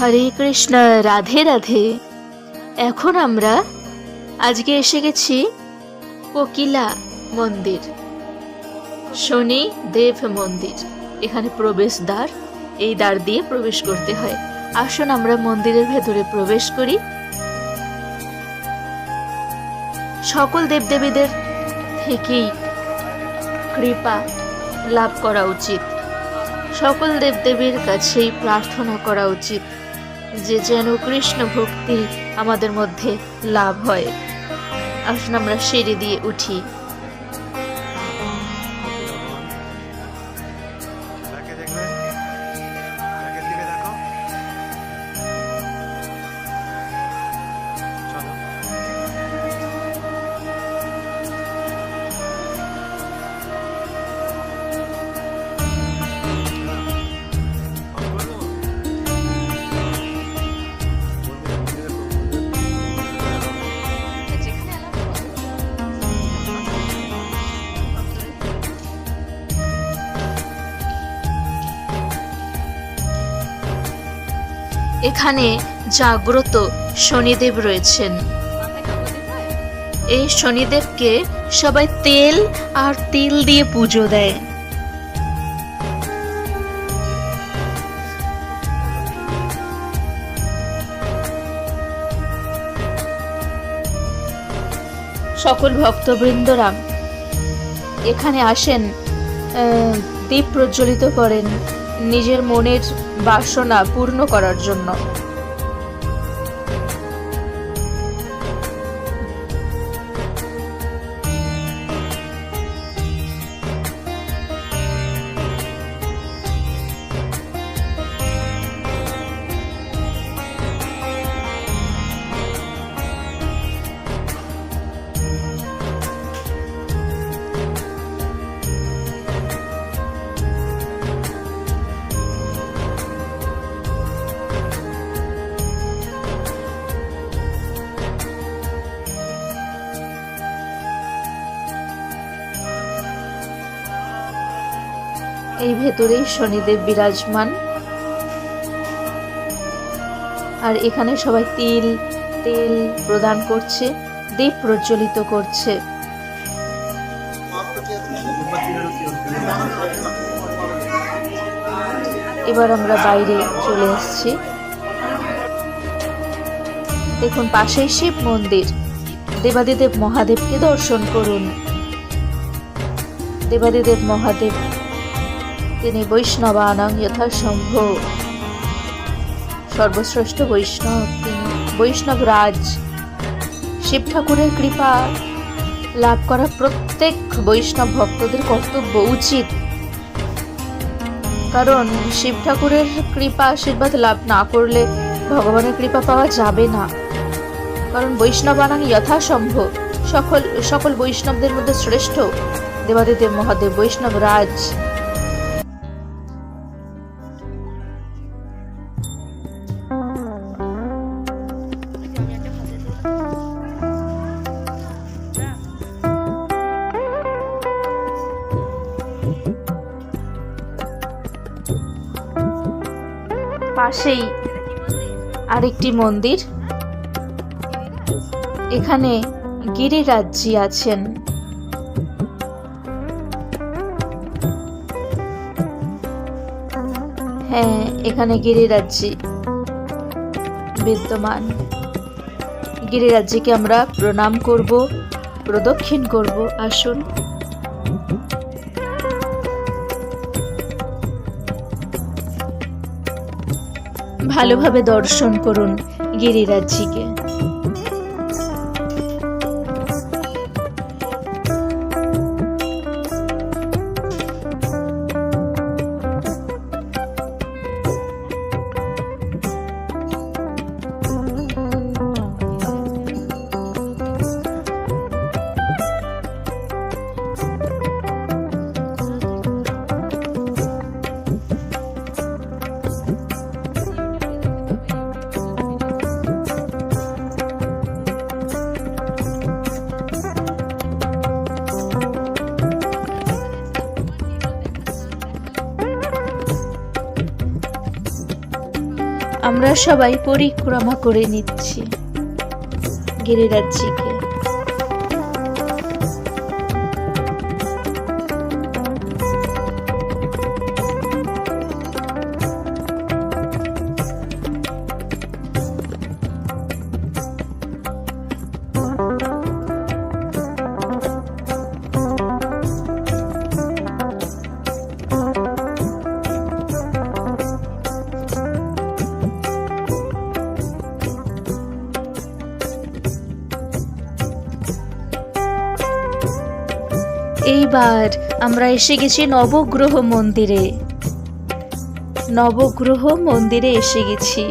হরে কৃষ্ণ, রাধে রাধে। এখন আমরা আজকে এসে গেছি কোকিলা মন্দির। শনি দেব মন্দির। এখানে প্রবেশদ্বার, এই দ্বার দিয়ে প্রবেশ করতে হয়। আসুন আমরা মন্দিরের ভেতরে প্রবেশ করি। সকল দেবদেবীদের থেকেই কৃপা লাভ করা উচিত। সকল দেবদেবীর কাছেই প্রার্থনা করা উচিত। যে যেন কৃষ্ণ ভক্তি আমাদের মধ্যে লাভ হয়। আসুন আমরা সিঁড়ি দিয়ে উঠি। এখানে জাগ্রত শনিদেব রয়েছেন। এই শনিদেবকে সবাই তেল আর তিল দিয়ে পুজো দেয়। সকল ভক্তবৃন্দরা এখানে আসেন দীপ প্রজ্বলিত করেন। নিজের মনের বাসনা পূর্ণ করার জন্য। ভেতরেই শনিদেব বিরাজমান। আর এখানে সবাই তিল, তেল প্রদান করছে দীপ প্রজ্বলিত করছে। এবার আমরা বাইরে চলে এসেছি দেখুন, পাশেই শিব মন্দির। দেবাদিদেব মহাদেবকে দর্শন করুন। দেবাদিদেব মহাদেব তিনি বৈষ্ণবানাং যথাসম্ভব। সর্বশ্রেষ্ঠ বৈষ্ণব তিনি। বৈষ্ণব রাজ শিব ঠাকুরের কৃপা লাভ করা প্রত্যেক বৈষ্ণব ভক্তদের কর্তব্য উচিত। কারণ শিব ঠাকুরের কৃপা আশীর্বাদ লাভ না করলে ভগবানের কৃপা পাওয়া যাবে না। কারণ বৈষ্ণবানাং যথাসম্ভব। সকল সকল বৈষ্ণবদের মধ্যে শ্রেষ্ঠ। দেবাদিদেব মহাদেব বৈষ্ণব রাজ পাশেই আরেকটি মন্দির। এখানে গিরিরাজ্যি আছেন। হ্যাঁ এখানে গিরিরাজ্যি বিদ্যমান। গিরিরাজ্যিকে আমরা প্রণাম করব, প্রদক্ষিণ করব, আসুন। ভালোভাবে দর্শন করুন গিরিরাজ্যিকে আমরা সবাই পরিক্রমা করে নিচ্ছি গিরিরাজ্যিকে এইবার আমরা এসে গেছি নবগ্রহ মন্দিরে। নবগ্রহ মন্দিরে এসে গেছি।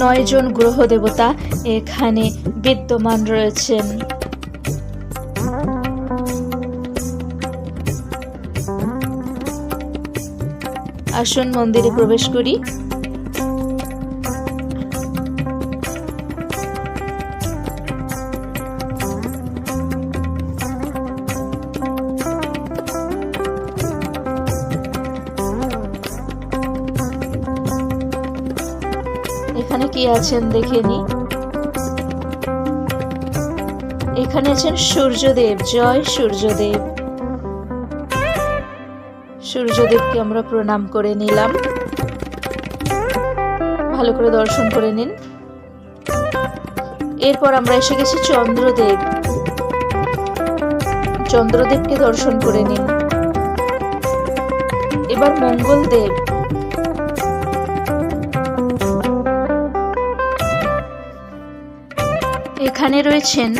নয়জন গ্রহ দেবতা এখানে বিদ্যমান রয়েছেন। আসুন মন্দিরে প্রবেশ করি। আছেন দেখে নি। এখানে আছেন সূর্যদেব, জয় সূর্যদেব। সূর্যদেবকে আমরা প্রণাম করে নিলাম। ভালো করে দর্শন করে নিন। এরপর আমরা এসে গেছি চন্দ্রদেব। চন্দ্রদেবকে দর্শন করে নিন। এবার মঙ্গলদেব। এখানে রয়েছেন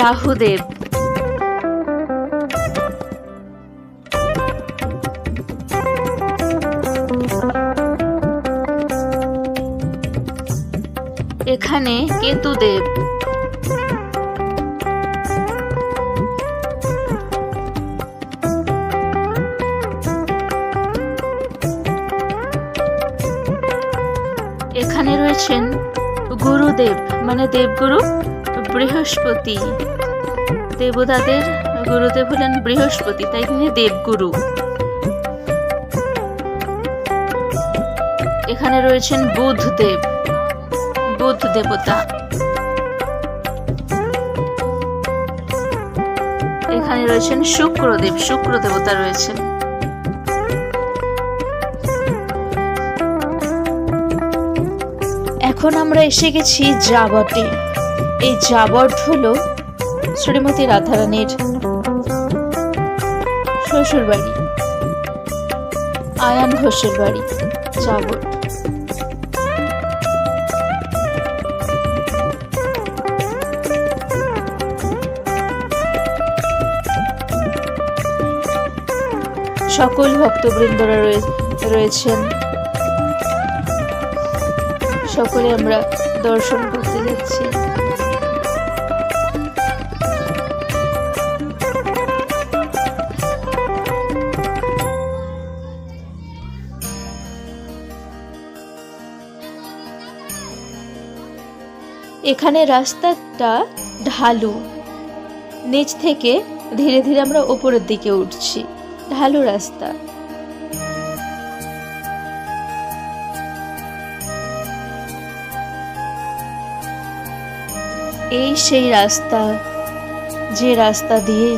রাহুদেব। এখানে কেতুদেব। এখানে রয়েছেন গুরুদেব মানে দেবগুরু। বৃহস্পতি। দেবতাদের গুরুদেব হলেন বৃহস্পতি, তাই তিনি দেবগুরু। এখানে রয়েছেন বুধদেব, বুধ দেবতা। এখানে রয়েছেন শুক্রদেব, শুক্র দেবতা রয়েছেন। এখন আমরা এসে গেছি জাবটে এই জাবট হল শ্রীমতী রাধারানীর শ্বশুর বাড়ি আয়ান ঘোষের বাড়ি জাবট সকল ভক্তবৃন্দরা রয়ে- রয়েছেন। সকলে আমরা দর্শন করতে যাচ্ছি। এখানে রাস্তাটা ঢালু। নিচ থেকে ধীরে ধীরে আমরা ওপরের দিকে উঠছি। ঢালু রাস্তা। এই সেই রাস্তা, যে রাস্তা দিয়ে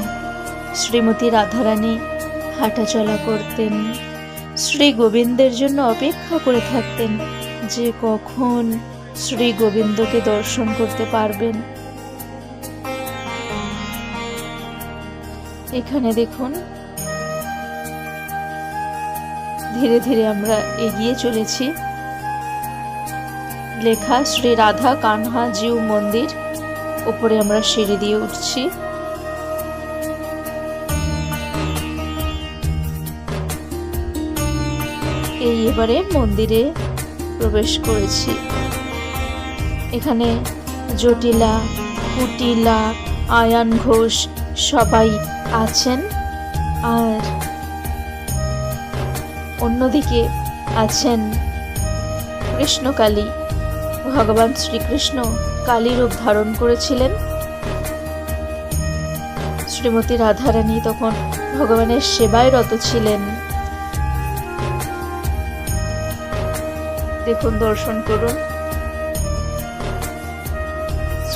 শ্রীমতী রাধারানী হাঁটাচলা করতেন, শ্রী গোবিন্দের জন্য অপেক্ষা করে থাকতেন যে কখন শ্রী গোবিন্দকে দর্শন করতে পারবেন। এখানে দেখুন, ধীরে ধীরে আমরা এগিয়ে চলেছি। লেখা শ্রী রাধা কানহা জিউ মন্দির উপরে আমরা সিঁড়ি দিয়ে উঠছি। এই এবারে মন্দিরে প্রবেশ করেছি। এখানে জটিলা, কুটিলা, আয়ান ঘোষ সবাই আছেন। আর অন্যদিকে আছেন কৃষ্ণকালী। ভগবান শ্রীকৃষ্ণ কালী রূপ ধারণ করেছিলেন। শ্রীমতী রাধারানী তখন ভগবানের সেবায় রত ছিলেন। দেখুন, দর্শন করুন।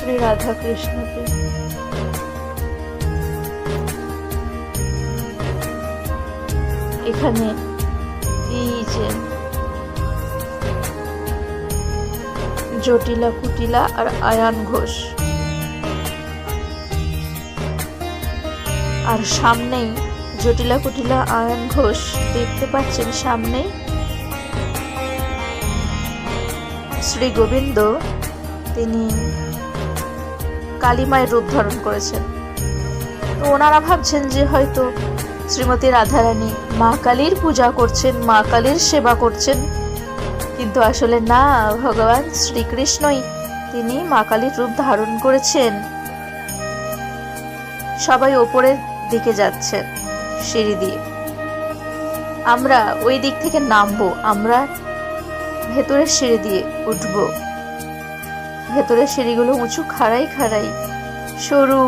শ্রী রাধা কৃষ্ণকে এখানে এই যে জটিলা কুটিলা আর আয়ান ঘোষ। আর সামনেই জটিলা কুটিলা আয়ান ঘোষ দেখতে পাচ্ছেন সামনেই শ্রী গোবিন্দ। তিনি কালীমায়ের রূপ ধারণ করেছেন। তো ওনারা ভাবছেন যে হয়তো শ্রীমতী রাধারানী মা কালীর পূজা করছেন, মা কালীর সেবা করছেন। কিন্তু আসলে না, ভগবান শ্রীকৃষ্ণই তিনি মা কালীর রূপ ধারণ করেছেন। সবাই ওপরের দিকে যাচ্ছেন সিঁড়ি দিয়ে। আমরা ওই দিক থেকে নামবো, আমরা ভেতরের সিঁড়ি দিয়ে উঠবো। ভেতরের সিঁড়িগুলো উঁচু, খাড়াই খাড়াই। সরু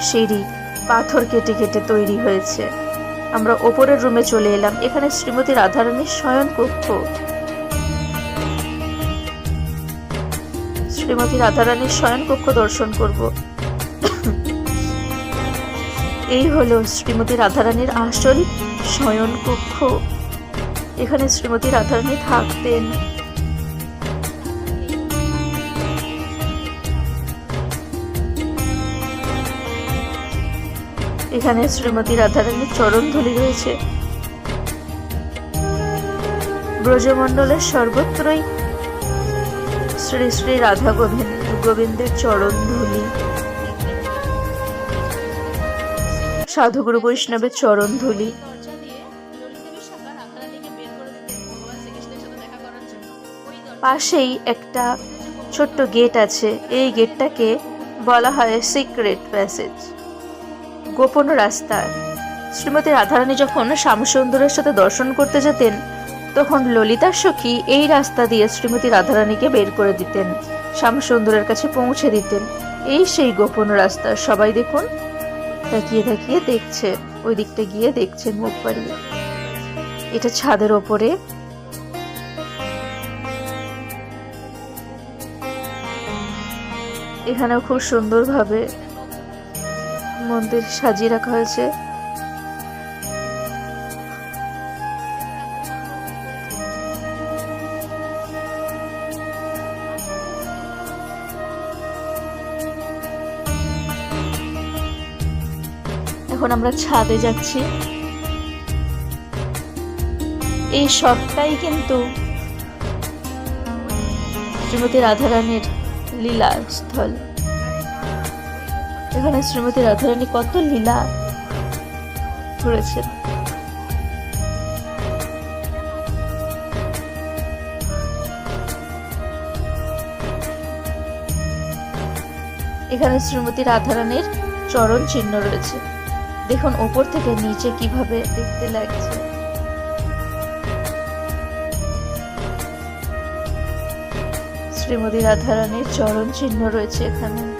সিঁড়ি, পাথর কেটে কেটে তৈরি হয়েছে। আমরা ওপরের রুমে চলে এলাম। এখানে শ্রীমতী রাধারানীর শয়ন কক্ষ। শ্রীমতী রাধারানীর শয়ন কক্ষ দর্শন করব। এই হলো শ্রীমতী রাধারানীর আসল শয়ন কক্ষ। এখানে শ্রীমতী রাধারানী থাকতেন। এখানে শ্রীমতী রাধারানীর চরণ ধুলি রয়েছে। ব্রজমণ্ডলের সর্বত্রই শ্রী শ্রী রাধা গোবিন্দ, গোবিন্দের চরণ ধুলি সাধুগুরু বৈষ্ণবের চরণ ধুলি দরজা দিয়ে ললিতা বিশাখা রাধারানীকে বের করে দিতেন ভগবান শ্রীকৃষ্ণের সাথে দেখা করার জন্য ওই দরজা পাশেই একটা ছোট্ট গেট আছে। এই গেটটাকে বলা হয় সিক্রেট প্যাসেজ। গোপন রাস্তা শ্রীমতী রাধারানী যখন শ্যামসুন্দরের সাথে দর্শন করতে যেতেন, তখন ললিতা সখী এই রাস্তা দিয়ে শ্রীমতী রাধারানীকে বের করে দিতেন, শ্যামসুন্দরের কাছে পৌঁছে দিতেন। এই সেই গোপন রাস্তা, সবাই দেখুন। তাকিয়ে তাকিয়ে দেখছে, ওই দিকটা গিয়ে দেখছেন মুখ বাড়িয়ে। এটা ছাদের ওপরে। এখানেও খুব সুন্দরভাবে মন্দির সাজিয়ে রাখা হয়েছে। এখন আমরা ছাদে যাচ্ছি। এই সবটাই কিন্তু শ্রীমতী রাধারানীর লীলা স্থল এখানে শ্রীমতী রাধারানী কত লীলা করেছেন। এখানে শ্রীমতী রাধারানীর চরণ চিহ্ন রয়েছে। দেখুন, ওপর থেকে নিচে কীভাবে দেখতে লাগছে। শ্রীমতী রাধারানীর চরণ চিহ্ন রয়েছে এখানে।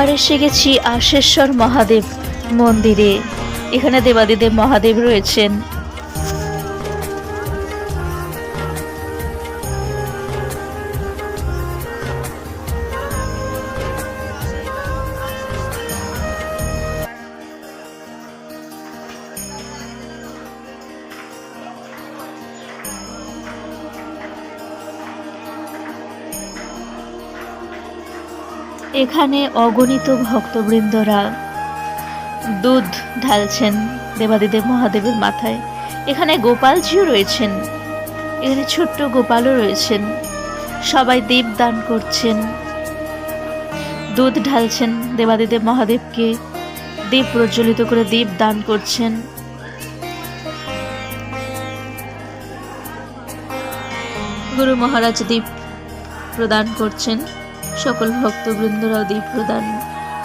এবার এসে গেছি আশেশ্বর মহাদেব মন্দিরে। এখানে দেবাদিদেব মহাদেব রয়েছেন। এখানে অগণিত ভক্তবৃন্দরা দুধ ঢালছেন দেবাদিদেব মহাদেবের মাথায়। এখানে গোপালজিও রয়েছেন। এখানে ছোট্ট গোপালও রয়েছেন। সবাই দীপ দান করছেন। দুধ ঢালছেন দেবাদিদেব মহাদেবকে। দীপ প্রজ্বলিত করে দীপ দান করছেন। গুরু মহারাজ দীপ প্রদান করছেন। সকল ভক্তবৃন্দরা দীপ প্রদান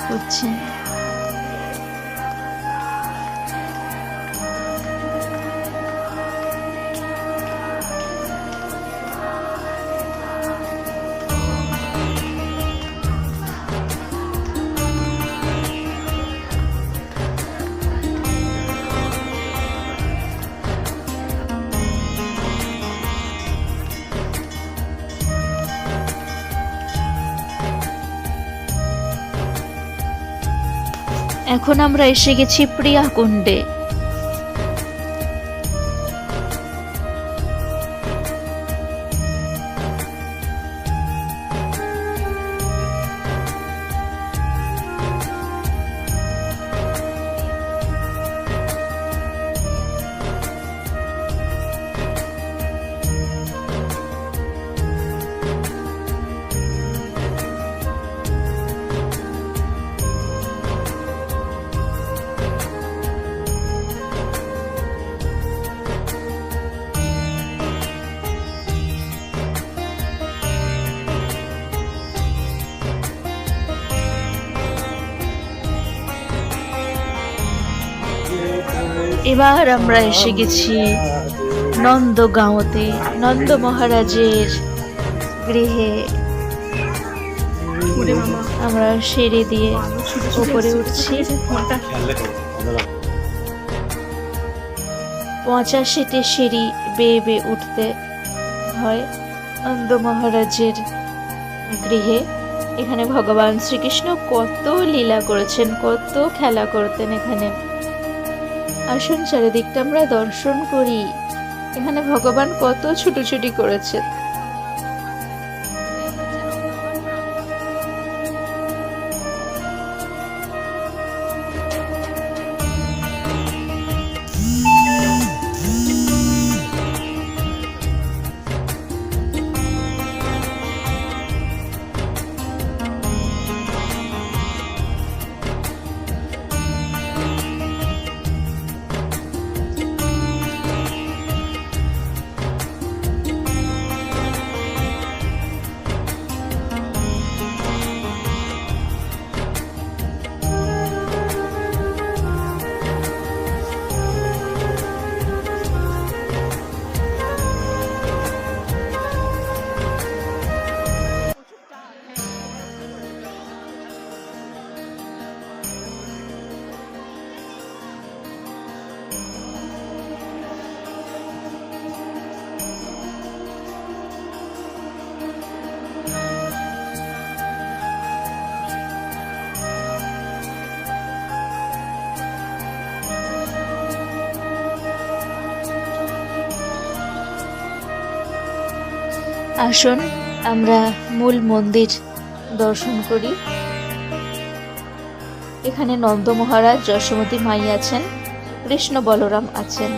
করছেন। এখন আমরা এসে গেছি প্রিয়া এবার আমরা এসে গেছি নন্দগাঁওতে, নন্দ মহারাজের গৃহে। আমরা সিঁড়ি দিয়ে উপরে উঠছি। পঁচাশিটি সিঁড়ি বেয়ে বেয়ে উঠতে হয় নন্দ মহারাজের গৃহে। এখানে ভগবান শ্রীকৃষ্ণ কত লীলা করেছেন, কত খেলা করতেন এখানে। আসুন চারিদিকটা আমরা দর্শন করি। এখানে ভগবান কত ছুটোছুটি করেছে আসুন, আমরা মূল মন্দির দর্শন করি। এখানে নন্দ মহারাজ, যশোমতী মাই আছেন, কৃষ্ণ বলরাম আছেন।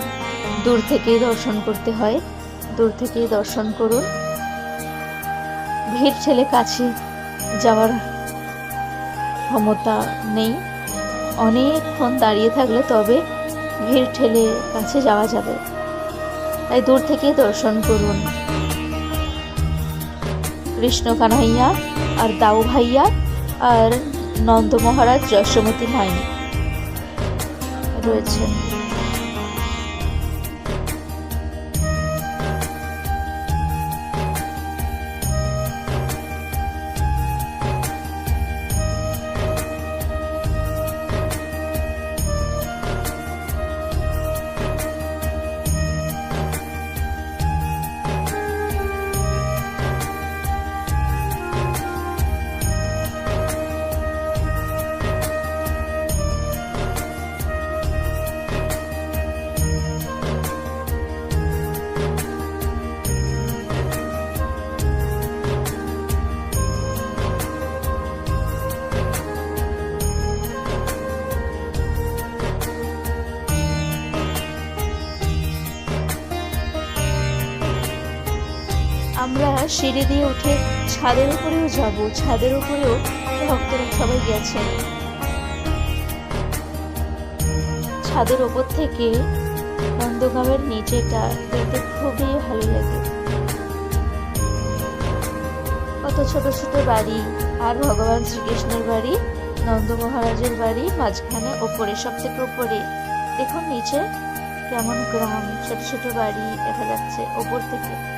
দূর থেকেই দর্শন করতে হয়। দূর থেকেই দর্শন করুন। ভিড় ঠেলে কাছে যাওয়ার ক্ষমতা নেই। অনেকক্ষণ দাঁড়িয়ে থাকলে তবে ভিড় ঠেলে কাছে যাওয়া যাবে। তাই দূর থেকেই দর্শন করুন। কৃষ্ণ কানহাইয়া আর দাউ ভাইয়া আর নন্দ মহারাজ যশোমতী মাই রয়েছেন। সিঁড়ি দিয়ে উঠে ছাদের উপরেও যাব। ছাদের উপরেও ভক্তরা সবাই গেছে। ছাদের ওপর থেকে নন্দগাঁওয়ের নিচেটা দেখতে খুবই ভালো লাগে। কত ছোট ছোট বাড়ি আর ভগবান শ্রীকৃষ্ণের বাড়ি, নন্দ মহারাজের বাড়ি মাঝখানে ওপরে সব থেকে ওপরে। দেখুন নিচে কেমন গ্রাম, ছোট ছোট বাড়ি দেখা যাচ্ছে ওপর থেকে।